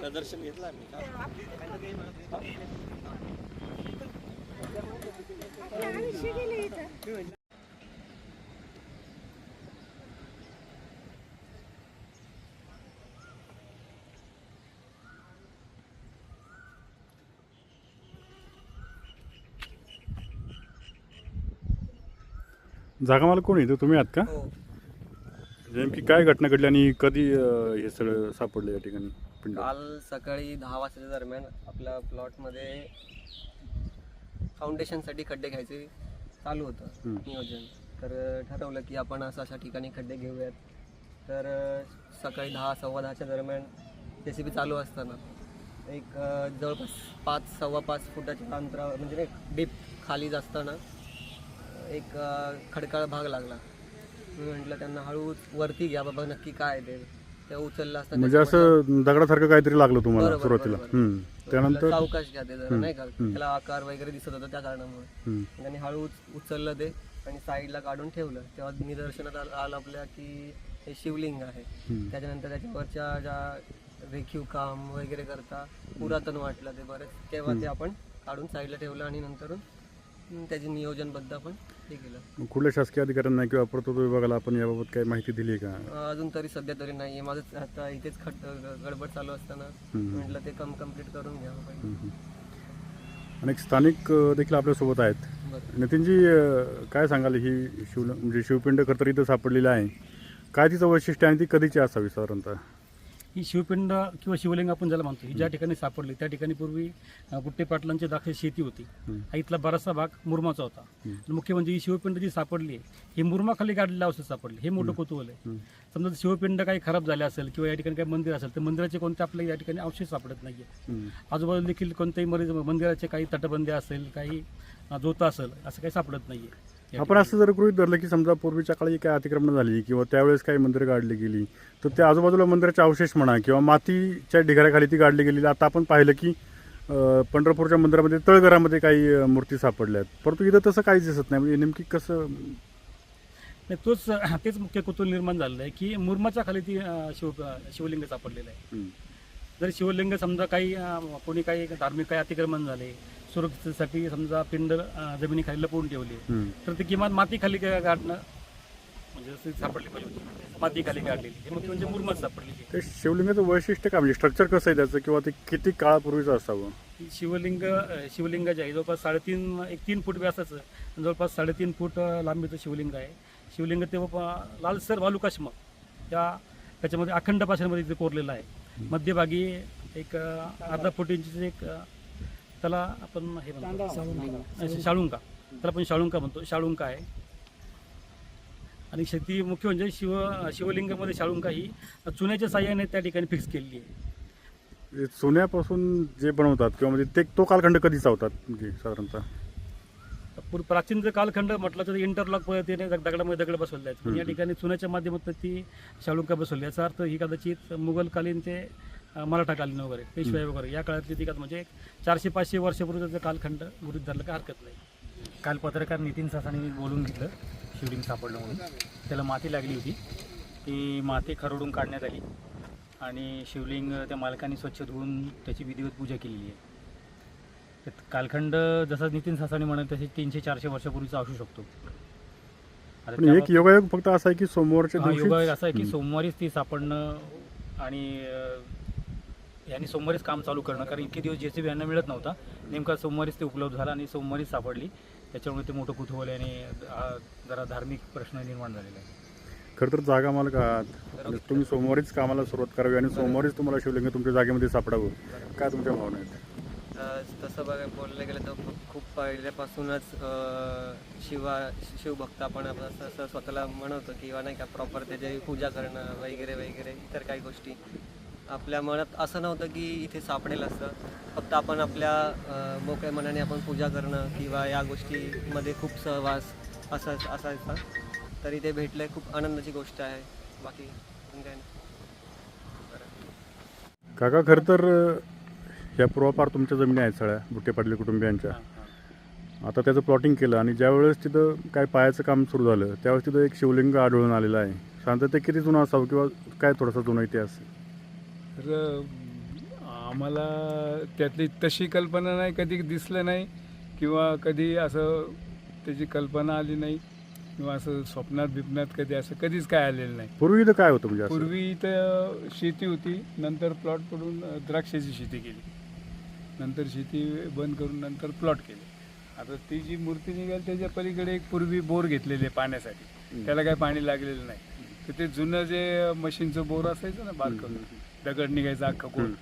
प्रदर्शन घेतलं आम्ही. जागा मला कोण येतो तुम्ही आहात का? हो. नेमकी काय घटना घडली आणि कधी हे सगळं सापडलं या ठिकाणी? काल सकाळी दहा वाजताच्या दरम्यान आपल्या प्लॉटमध्ये फाउंडेशनसाठी खड्डे घ्यायचे चालू होतं. नियोजन. तर ठरवलं की आपण असं अशा ठिकाणी खड्डे घेऊयात. तर सकाळी दहा सव्वा दहाच्या दरम्यान रेसिपी चालू असताना एक जवळपास पाच सव्वा पाच फुटाच्या अंतरावर म्हणजे डीप खाली असताना एक खडकाळ भाग लागला. मी म्हटलं त्यांना हळूच वरती घ्या बाबा नक्की काय आहे ते. ते उचललं असताना म्हणजे असं दगडासारखं काहीतरी लागलं तुम्हाला बरोबर, सुरुवातीला बरोबर. हम्म. त्यानंतर सावकाश घ्या ते जरा हम्म, नाही का. त्याला आकार वगैरे दिसत होता त्या कारणामुळे हम्म. त्यांनी हळू उच- उचललं ते आणि साईडला काढून ठेवलं तेव्हा निदर्शनात आलं आलं आपल्या की हे शिवलिंग आहे हम्म. त्याच्यानंतर त्याच्यावरच्या ज्या रेखीव काम वगैरे करता पुरातन वाटलं ते बरेच तेव्हा ते आपण काढून साईडला ठेवलं आणि नंतर त्याचे नियोजनबद्ध आपण हे केलं. मग कुठल्या शासकीय अधिकाऱ्यांना किंवा पुरातत्व विभागाला आपण याबाबत काही माहिती दिली आहे का अजून तरी सध्या तरी नाही. आहे माझं आता इथेच खट गडबड चालू असताना हम्म. म्हटलं ते कम कंप्लीट करून घ्यावं पाहिजे. अनेक स्थानिक अं, देखील आपल्यासोबत आहेत. बरं. नितीनजी अं, काय सांगाल? ही शिव म्हणजे शिवपिंड खरं तर इथं सापडलेली आहे. काय तिचं वैशिष्ट्य आणि ती कधीची असावी साधारणतः? ही शिवपिंड किंवा शिवलिंग आपण ज्याला म्हणतो ही ज्या ठिकाणी सापडली त्या ठिकाणी पूर्वी अ, बुट्टे पाटलांची दाखल शेती होती. हा इथला बराचसा भाग मुरमाचा होता. मुख्य म्हणजे ही शिवपिंड जी सापडली आहे ही मुरमाखाली गाडलेल्या अवशेष सापडली हे मोठं कुतूहल आहे. समजा शिवपिंड काही खराब झाले असेल किंवा या ठिकाणी काही मंदिर असेल तर मंदिराचे कोणते आपल्या या ठिकाणी अवशेष सापडत नाहीये. हम्म. आजूबाजूला देखील कोणत्याही मरी मंदिराचे काही तटबंदी असेल काही जोतं असेल असं काही सापडत नाहीये. या आपण असं जर गृहित धरलं की समजा पूर्वीच्या काळी काय अतिक्रमण झाली किंवा त्यावेळेस काही मंदिरं गाडली गेली तर त्या आजूबाजूला मंदिराचे अवशेष म्हणा किंवा मातीच्या ढिगाऱ्याखाली ती गाडली गेलेली आता आपण पाहिलं की पंढरपूरच्या मंदिरामध्ये तळघरामध्ये काही मूर्ती सापडल्या आहेत परंतु इथं तसं काहीच दिसत नाही. म्हणजे नेमकी कसं? नाही तोच तेच मुख्य कुतूहल निर्माण झालेलं आहे की मुरमाच्या खाली ती शिव शिवलिंग सापडलेलं आहे. जर शिवलिंग समजा काही कोणी काही धार्मिक काही अतिक्रमण झाले सुरक्षेसाठी समजा पिंड जमिनीखाली लपवून ठेवली. तर ती किमान मातीखाली गाडणं म्हणजे सापडली पाहिजे मातीखाली गाडलेली हे मुख्य म्हणजे मुरमात सापडलेली ते शिवलिंगाचं वैशिष्ट्य काय? म्हणजे स्ट्रक्चर कसं आहे त्याचं? किंवा ते किती काळापूर्वीचं असावं? शिवलिंग शिवलिंग जे आहे. जवळपास साडेतीन एक तीन फूट व्यासाचं. जवळपास साडेतीन फूट लांबीचं शिवलिंग आहे. शिवलिंग ते प- लालसर वालुकाश्म त्या त्याच्यामध्ये अखंड पाषाणमध्ये ते कोरलेलं आहे. मध्यभागी एक अर्धा फूट इंचीचं एक त्याला आपण हे म्हणतो. शाळुंका. त्याला आपण शाळुंका म्हणतो. शाळुंका आहे. आणि श- ती मुख्य म्हणजे शिव शिवलिंगामध्ये शाळुंका ही चुन्याच्या साह्याने त्या ठिकाणी फिक्स केलेली आहे. सोन्यापासून जे बनवतात किंवा म्हणजे ते तो कालखंड कधीचा होता म्हणजे साधारणतः? प्राचीन जर कालखंड म्हटलं तर इंटरलॉक पद्धतीने दग- दगडामध्ये दगड बसवले आहेत. पण या ठिकाणी चुन्याच्या माध्यमातून ती शाळुंका बसवली याचा अर्थ ही कदाचित मुघलकालीन ते मराठाकालीन वगैरे पेशवाई वगैरे या काळातली ती का म्हणजे एक चारशे पाचशे वर्षापूर्वीचा कालखंड गृहीत धरलं काय हरकत नाही. काल पत्रकार नितीन सासाने बोलून घेतलं शिवलिंग सापडलं म्हणून. त्याला माती लागली होती. ती माती खरडून काढण्यात आली. आणि शिवलिंग त्या मालकाने स्वच्छ धुवून त्याची विधिवत पूजा केलेली आहे. कालखंड जसं नितीन सासाने म्हणत तसे तीनशे चारशे वर्षापूर्वीचा असू शकतो. पण एक योगायोग फक्त असा आहे की सोमवारच्या हा, योगायोग असा आहे की सोमवारीच ती सापडणं आणि यांनी सोमवारीच काम चालू करणं. कारण इतके दिवस जे सी बी यांना मिळत नव्हता. नेमका सोमवारीच ते उपलब्ध झाला आणि सोमवारीच सापडली. त्याच्यामुळे ते मोठं कुतूहल आणि जरा धार्मिक प्रश्न निर्माण झालेला आहे खरं तर जागा मालक आहात. आणि तुम्ही सोमवारीच कामाला सुरुवात करावी आणि सोमवारीच तुम्हाला शिवलिंग तुमच्या जागेमध्ये सापडावं. काय तुमच्या भावना आहेत? तसं बघा बोललं गेलं तर खूप खूप पहिल्यापासूनच शिवा शिवभक्त आपण आपण असं असं स्वतःला म्हणवतो किंवा नाही का प्रॉपर त्याची पूजा करणं वगैरे वगैरे इतर काही गोष्टी. आपल्या मनात असं नव्हतं की इथे सापडेल असं. फक्त आपण आपल्या मोकळ्या मनाने आपण पूजा करणं किंवा या गोष्टीमध्ये खूप सहवास असा असायचा. तरी ते भेटलं खूप आनंदाची गोष्ट आहे. बाकी अजून काका खरं तर ह्या पूर्वापार तुमच्या जमिनी आहेत सगळ्या बुट्टे पाटील कुटुंबियांच्या. आता त्याचं प्लॉटिंग केलं आणि ज्यावेळेस तिथं काय पायाचं काम सुरू झालं त्यावेळेस तिथं एक शिवलिंग आढळून आलेलं आहे. शांत ते किती जुनं असावं किंवा काय थोडासा जुना इतिहास? तर आम्हाला त्यातली तशी कल्पना नाही कधी दिसलं नाही किंवा कधी असं त्याची कल्पना आली नाही किंवा असं स्वप्नात बिपनात कधी असं कधीच काय आलेलं नाही. पूर्वी तर काय होतं म्हणजे? पूर्वी इथं शेती होती नंतर प्लॉट पडून द्राक्षाची शेती केली. नंतर शेती बंद करून नंतर प्लॉट केले. आता ती जी मूर्ती निघाली त्याच्या पलीकडे एक पूर्वी बोर घेतलेले पाण्यासाठी. त्याला काही पाणी लागलेलं नाही. तर ते जुनं जे मशीनचं बोर असायचं ना बारकं दगड निघायचं अख्खं कोण.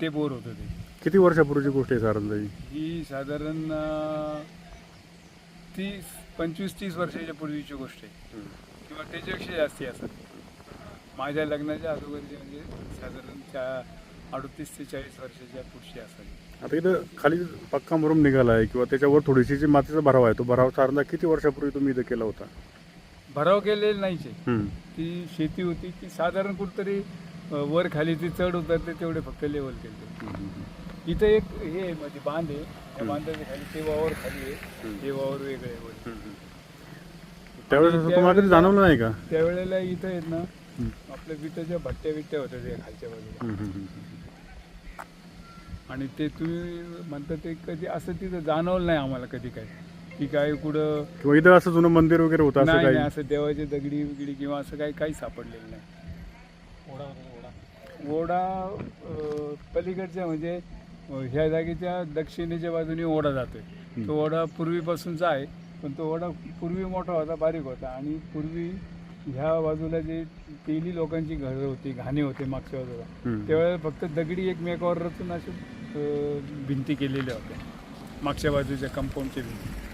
ते बोर होतं ते. किती वर्षापूर्वीची गोष्ट आहे साधारण ही साधारण अ, तीस पंचवीस तीस वर्षाच्या पूर्वीची गोष्ट आहे. किंवा त्याच्यापेक्षा जास्ती असत माझ्या लग्नाच्या अगोदरची म्हणजे साधारण चा अडतीस ते चाळीस वर्षाच्या पुढची असावी आता इथं खाली पक्का मुरुम निघाला आहे किंवा त्याच्यावर थोडीशी जी मातीचा भराव आहे तो भराव साधारण किती वर्षापूर्वी तुम्ही इथं केला होता? भराव केलेली नाहीच. आहे हम्म. ती शेती होती ती साधारण कुठतरी अ, वर खाली ती चढ उतरते तेवढे फक्त लेवल केले. इथं एक हे आहे मध्ये बांध आहे. त्या बांधाच्या खाली ते वावर खाली आहे. ते वावर वेगळे आहे वर. त्यावेळेस असं तुम्हाला कधी जाणवलं नाही का? त्यावेळेला इथं आहेत ना आपल्या विटाच्या भट्ट्या बिट्ट्या होत्या त्या खालच्या बाजूला. हम्म, हम्म, हम्म. आणि ते तुम्ही म्हणता ते कधी असं तिथं जाणवलं नाही आम्हाला कधी काय की काय कुठं किंवा इथं असं जुनं मंदिर वगैरे होतं असं नाही नाही असं देवाची दगडी बिगडी किंवा असं काही काही सापडलेलं नाही. ओढा अं, पलीकडच्या म्हणजे अं, ह्या जागेच्या दक्षिणेच्या बाजूने ओढा जातोय. तो ओढा पूर्वीपासूनचा आहे पण तो ओढा पूर्वी मोठा होता बारीक होता. आणि पूर्वी ह्या बाजूला जे तेली लोकांची घरं होती घाणे होते मागच्या बाजूला हम्म. त्यावेळेला फक्त दगडी एकमेकावर रचून असे भिंती केलेल्या होत्या मागच्या बाजूच्या कंपाऊंडच्या भिंती.